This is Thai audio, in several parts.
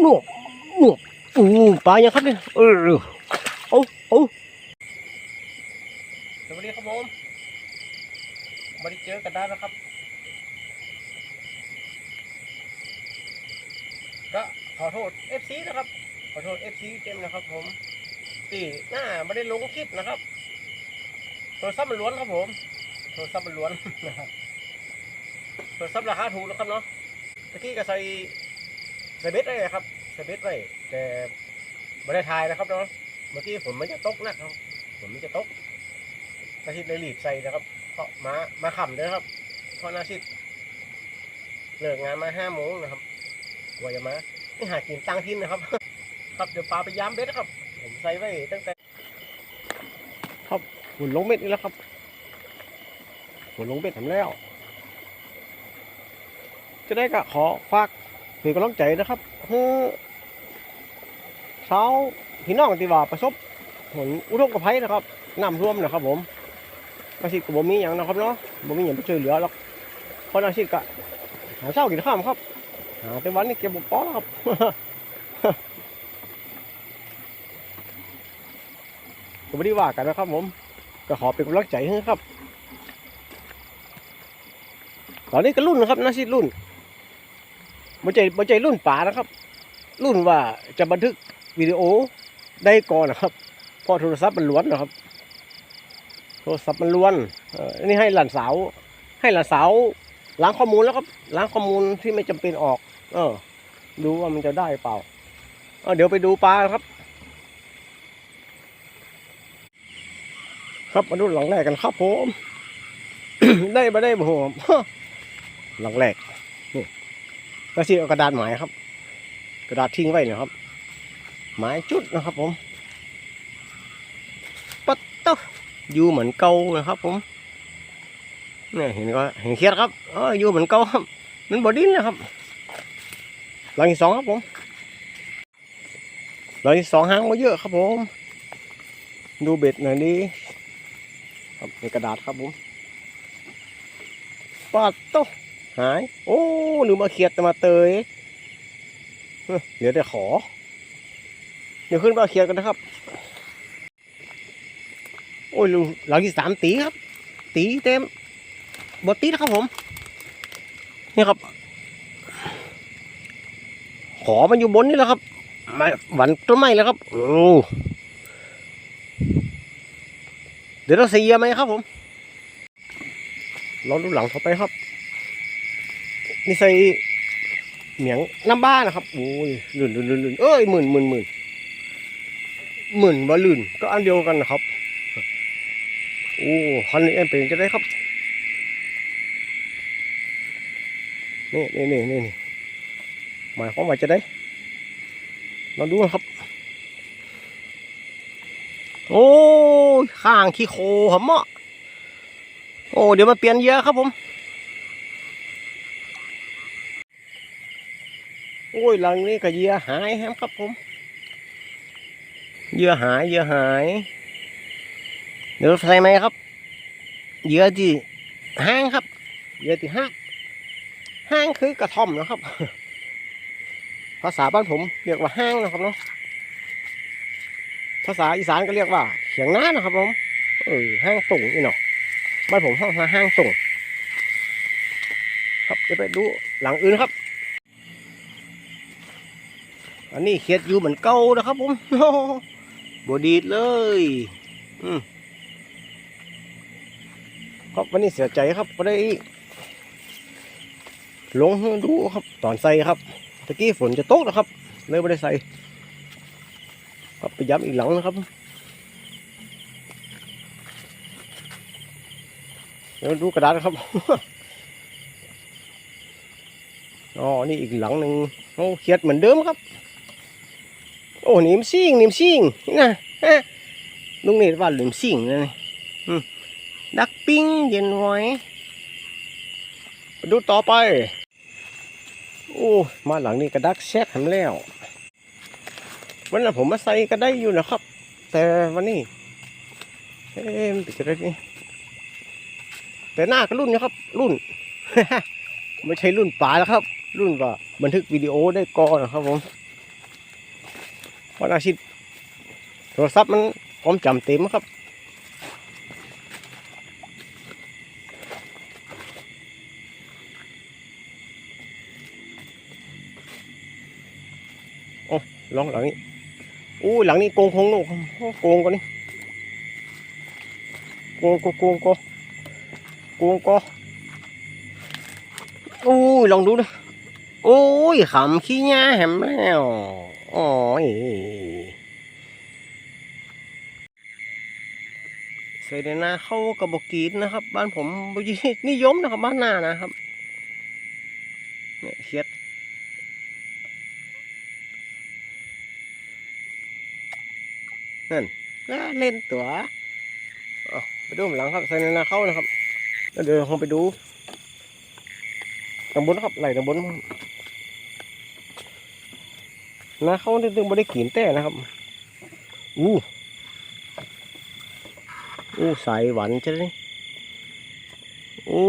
หนวกหนวกอู้ปลายังครับเนี่ยเออเอาเอาสวัสดีครับผมมาได้เจอกันได้นะครับ ก็ขอโทษ FC นะครับ ขอโทษ FC เต็มนะครับ ผมที่หน้าไม่ได้ลงคลิปนะครับโทรศัพท์มันล้วนครับผม โทรศัพท์มันล้วนนะครับโทรศัพท์ราคาถูกนะครับเนาะตะกี้ก็ใส่ ใส่เบ็ดไว้ครับใส่เบ็ดไว้แต่ไม่ได้ถ่ายนะครับเนาะเมื่อกี้ฝนมันจะตกนะครับฝนมันจะตกนาชิตเลยหลีดใส่นะครับเพราะมามาขำเลยครับเพราะนาชิตเลิกงานมาห้าโมงนะครับกว่าจะมาไม่หากินตั้งทินนะครับ ครับเดี๋ยวปลาไปย้ำเบ็ดนะครับ ผมใส่ไว้ตั้งแต่ ครับฝนลงเม็ดนี่แล้วครับฝนลงเม็ดทำแล้ว จะได้ก็ขอฝาก เป็นกำลังใจนะครับเฮ้อสาวพี่น้องที่ว่าประสบผลอุทกภัยนะครับน้ำท่วมนะครับ ผมอาชีพกับบ่มีอย่างนะครับเนาะบ่มีอย่างไปช่วยเหลือหรอกเพราะอาชีพก็หาเช้ากินข้ามครับหาแต่วันนี้เก็บบุกป้อครับก็ไม่ได้ว่ากันนะครับ ผมก็ขอเป็นกำลังใจให้ครับ ตอนนี้ก็รุ่นนะครับนาซีรุ่น บัใจบัใจรุ่นป่านะครับ รุ่นว่าจะบันทึกวิดีโอได้ก่อนนะครับเพอโทรศัพท์มันล้วนนะครับ โทรศัพท์มันล้วนเอออันนี้ให้หลานสาว ให้หลานสาวล้างข้อมูลแล้วครับล้างข้อมูลที่ไม่จำเป็นออก เออ ดูว่ามันจะได้เปล่าเออเดี๋ยวไปดูปลาครับ ครับมาดูหลังแรกกันครับผม ได้มาได้ผมหลังแรกนี่ ก็สิเอากระดาษหมายครับ กระดาษทิ้งไว้นะครับ หมายจุดนะครับ ผมปัตโตอยู่เหมือนเก่านะครับ ผมเนี่ยเห็นก็เห็นเครียดครับเอออยู่เหมือนเก่าครับ มันบอดิ้นนะครับหลังที่สองครับผมหลังที่สองหางมาเยอะครับผม ดูเบ็ดหน่อยดิครับในกระดาษครับผมปาดโต หาย โอ้ลืมมาเขียดมาเตยเอ้อเหลือแต่ขอ เดี๋ยวขึ้นมาเขียดกันนะครับ โอ้ยลุงหลังที่สามตีครับ ตีเต็มบดตีนะครับผม นี่ครับ ขอมันอยู่บนนี่แหละครับไม่หวันต้นไม้แล้วครับ โอ้เดี๋ยวเราเสียไหมครับผม เราดูหลังเขาไปครับ นี่ใส่เหมียงน้ำบ้านนะครับโอ้ยลื่นลื่นลื่นลื่นเอ้ยหมื่นหมื่นหมื่นหมื่นว่าลื่นก็อันเดียวกันนะครับโอ้คันนี้เอ็นเป็นจะได้ครับนี่นี่นี่นี่นี่หมายความว่าจะได้เราดูครับ โอ้ข้างขี้โคหำเมาะโอ้เดี๋ยวมาเปลี่ยนเยอะครับผม อ้ยหลังนี้ก็เหยอหายฮมครับผมเหยอหายเหยอหายเดี๋ยวใส่ไหมครับเหยอที่ห้างครับเหยอที่ห้างห้างคือกระท่อมนะครับ ภาษาบ้านผมเรียกว่าห้างนะครับเนาะภาษาอีสานก็เรียกว่าเขียงน้านะครับผมเออห้างส่งนี่เนาะบ้านผมห้องห้างส่ง ครับเดี๋ยวไปดูหลังอื่นครับ อันนี้เขียดอยู่เหมือนเก่านะครับผมบดีดเลย อืมครับวันนี้เสียใจครับไม่ได้ลงดูครับตอนใส่ครับตะกี้ฝนจะตกนะครับ เลยไม่ได้ใส่ครับไปย้ำอีกหลังนะครับเดี๋ยวดูกระดาษนะครับอ๋อนี่อีกหลังหนึ่งโอ้เขียดเหมือนเดิมครับ โอ้นิมซิงนิมซิงนี่นะฮะลุงเนตว่าหลิมซิงนะนี่ดักปิ้งเย็นไว้ดูต่อไป โอ้มาหลังนี้กระดักแซกทำแล้ววันนั้นผมมาใส่ก็ได้อยู่นะครับ แต่วันนี้เอ๊ะมันเป็นจะได้นี่แต่หน้าก็รุ่นนะครับ รุ่นไม่ใช่รุ่นป่าแล้วครับ รุ่นว่าบันทึกวิดีโอได้ก่อนนะครับผม วันอาทิตย์โทรศัพท์มันความจำเต็มครับโอ้ลองหลังนี้อู้หลังนี้โกงคงโน่โอ้โกงกว่านี้โกงโกงโกงโกงโกงโกงอู้ยลองดูนะโอ้ยขำขี้หญ้าแหมแล้ว โอ้ยใส่ในนาเข้ากระบกีดนะครับ บ้านผมบ่ยินิยมนะครับ บ้านหน้านะครับเนี่ยเฮ็ดนั่นน่าเล่นตัวอาไปดูหลังครับใส่ในนาเข้านะครับแล้วเดี๋ยวเราไปดูตำบลครับไหลตำบล นาเขาตึงๆไม่ได้กินแต่นะครับ อู้อู้ใสหวานใช่ไหมโอ้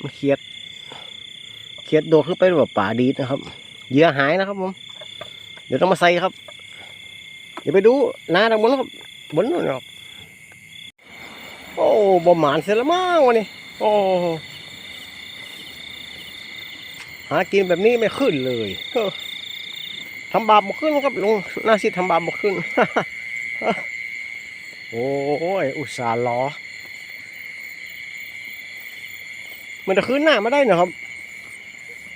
มันเขียด เขียดโดดขึ้นไปแบบป่าดีดนะครับเหยื่อหายนะครับผม เดี๋ยวต้องมาใส่ครับ เดี๋ยวไปดูนาทางบนครับบนนู่นครับ โอ้บ่หมานเสียและมั้งวันนี้ โอ้ากินแบบนี้ไม่ขึ้นเลยเออทำบาปบ่ขึ้นครับลุงน่าสิทำบาปบ่ขึ้น โอ้ย อุตส่าห์ล้อมันจะคืนหน้ามาได้นะครับ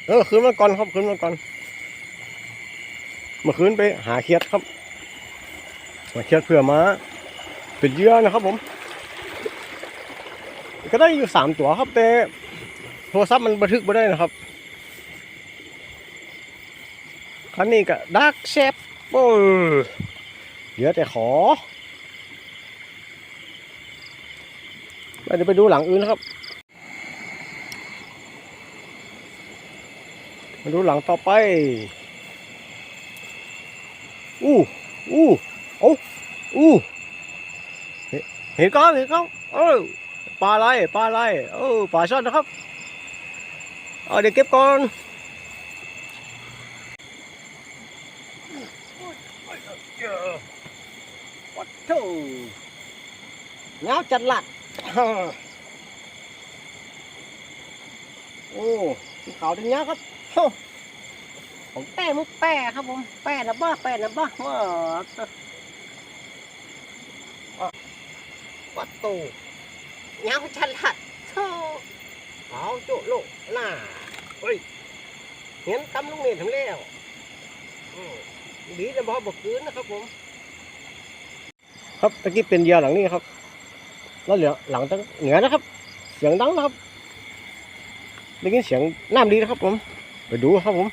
เออคืนมาก่อนครับคืนมาก่อนเมื่อคืนไปหาเขียดครับมาเชือดเพื่อมาเป็นเหยื่อนะครับผม ก็ได้อยู่สามตัวครับแต่โทรศัพท์มันบันทึกไม่ได้นะครับ คันนี้ก็ดักเซฟโอ้ยเหลือแต่ขอเดี๋ยวไปดูหลังอื่นนะครับ มาดูหลังต่อไป อู้ อู้อู้ เห็นเห็นก้อนเห็นก้อนเออปลาอะไรปลาอะไรเออปลาช่อนนะครับ เอาเดี๋ยวเก็บก่อนวัดโถ เงาจัดหลักโอ้สีขาวถึงเนี้ยครับโอ้ผมแป้มุกแป้ครับผม แป้นะบ้าแป้นะบ้าว้าวัดตูเงาฉลาดโธ่เอาโจโลกหน้าเฮ้ยเห็นตำลุงเนียนทำแล้วอืมดีแต่บอกบอกคืนนะครับผม ครับตะกี้เป็นเหยาหลังนี้ครับ แล้วเหลือหลังตั้งเหนือนะครับ เสียงดังนะครับได้ยินเสียงน้ำดีนะครับผม ไปดูครับผม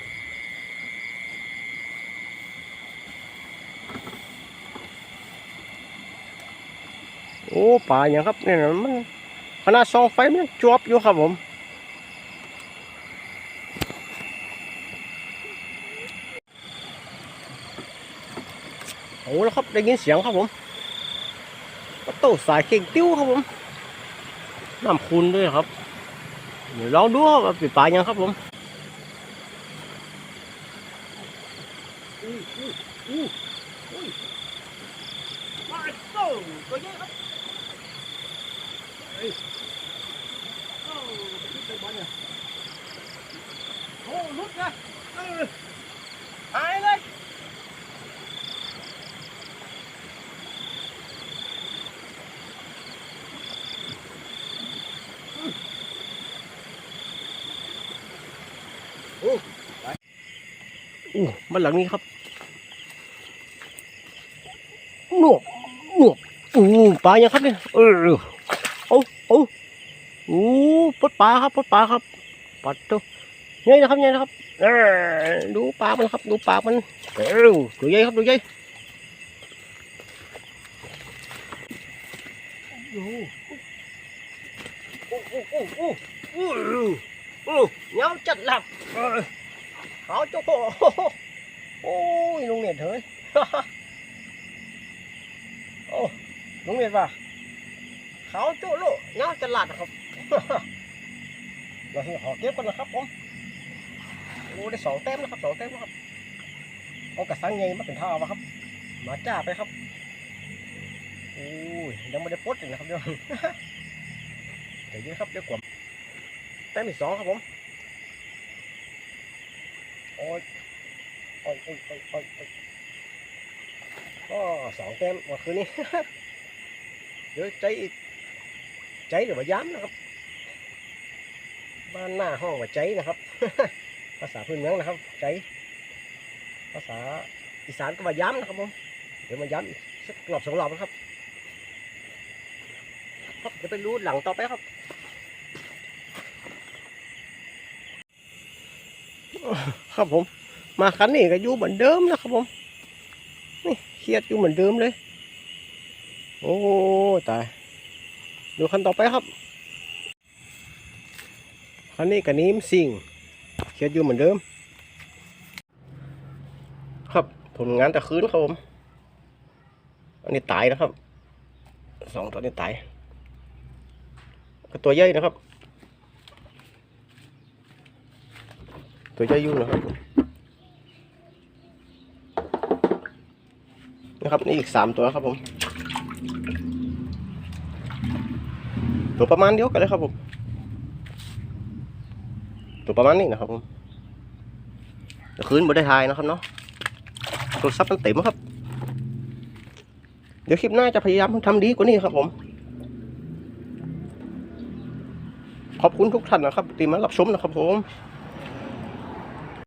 โอ้ป่าอย่างครับเนี่ยมันขนาดซองไฟมันยังจวบอยู่ครับผมโอ้แล้วครับได้ยินเสียงครับผม ประตูสายเข่งติ้วครับผมน้ำคุณด้วยครับ เดี๋ยวลองดูครับว่าป็นป่ายังครับผมอู้อู้อู้อู้มาโต้ตัวใหญ่ครับโอ้คิดไปบอลเนี่ยโอ้ลุกนะเออหายเลยโอ้ไป อู้บ้านหลังนี้ครับหนวกหนวกอู้ปลายังครับเนี่ยเออโอ้โอ้โอ้ปลดปลาครับปลดปลาครับปัดตัวใหญ่นะครับใหญ่นะครับเออดูปากมันครับ ดูปากมันเออตัวใหญ่ครับตัวใหญ่โอ้โอ้โอ้โอ้โอ้โอ้โอ้เงาจัดหลับ เออเขาเจ้าโอ้โอ้ยลุงเน็ตเฮ้ยโอ้ลุงเน็ตป่ะเขาโจ้โลเงาจัดหลับครับเราขอเก็บกันนะครับผมโอ้ได้สองแต้มนะครับสองแต้มนะครับเอากระสังใหญ่มาเป็นท่อมาครับ มาจ้าไปครับโอ้ยยังไม่ได้ปดเลยนะครับเดี๋ยวเดี๋ยวนี้ครับเดี๋ยวกวมแต้มที่สองครับผม โอ้ยโอ้ยโอ้ยโอ้ยโอ้ยโอ้ยก็สองแต้มเมื่อคืนนี้เดี๋ยวใจอีกใจหรือว่าย้ำนะครับ บ้านหน้าห้องว่าใจนะครับ ภาษาพื้นเมืองนะครับ ใจภาษาอีสานก็ว่าย้ำนะครับผมเดี๋ยวมาย้ำอีกสักรอบสองรอบนะครับครับเดี๋ยวไปรู้หลังต่อไปครับ ครับผม มาคันนี้ก็อยู่เหมือนเดิมนะครับผม นี่เครียดอยู่เหมือนเดิมเลย โอ้ตาย ดูคันต่อไปครับ คันนี้กับนี้มซิงเครียดอยู่เหมือนเดิม ครับผลงานแต่คืนครับผม อันนี้ตายนะครับ สองตัวนี้ตายก็ตัวใหญ่นะครับ ตัวใหญ่อยู่นะครับนะครับนี่อีกสามตัวครับผมตัวประมาณเดียวกันเลยครับผมตัวประมาณนี้นะครับผมคืนบ่ได้ทายนะครับเนาะโทรศัพท์มันเต็มครับ เดี๋ยวคลิปหน้าจะพยายามทำดีกว่านี้ครับผม ขอบคุณทุกท่านนะครับที่มารับชมนะครับผม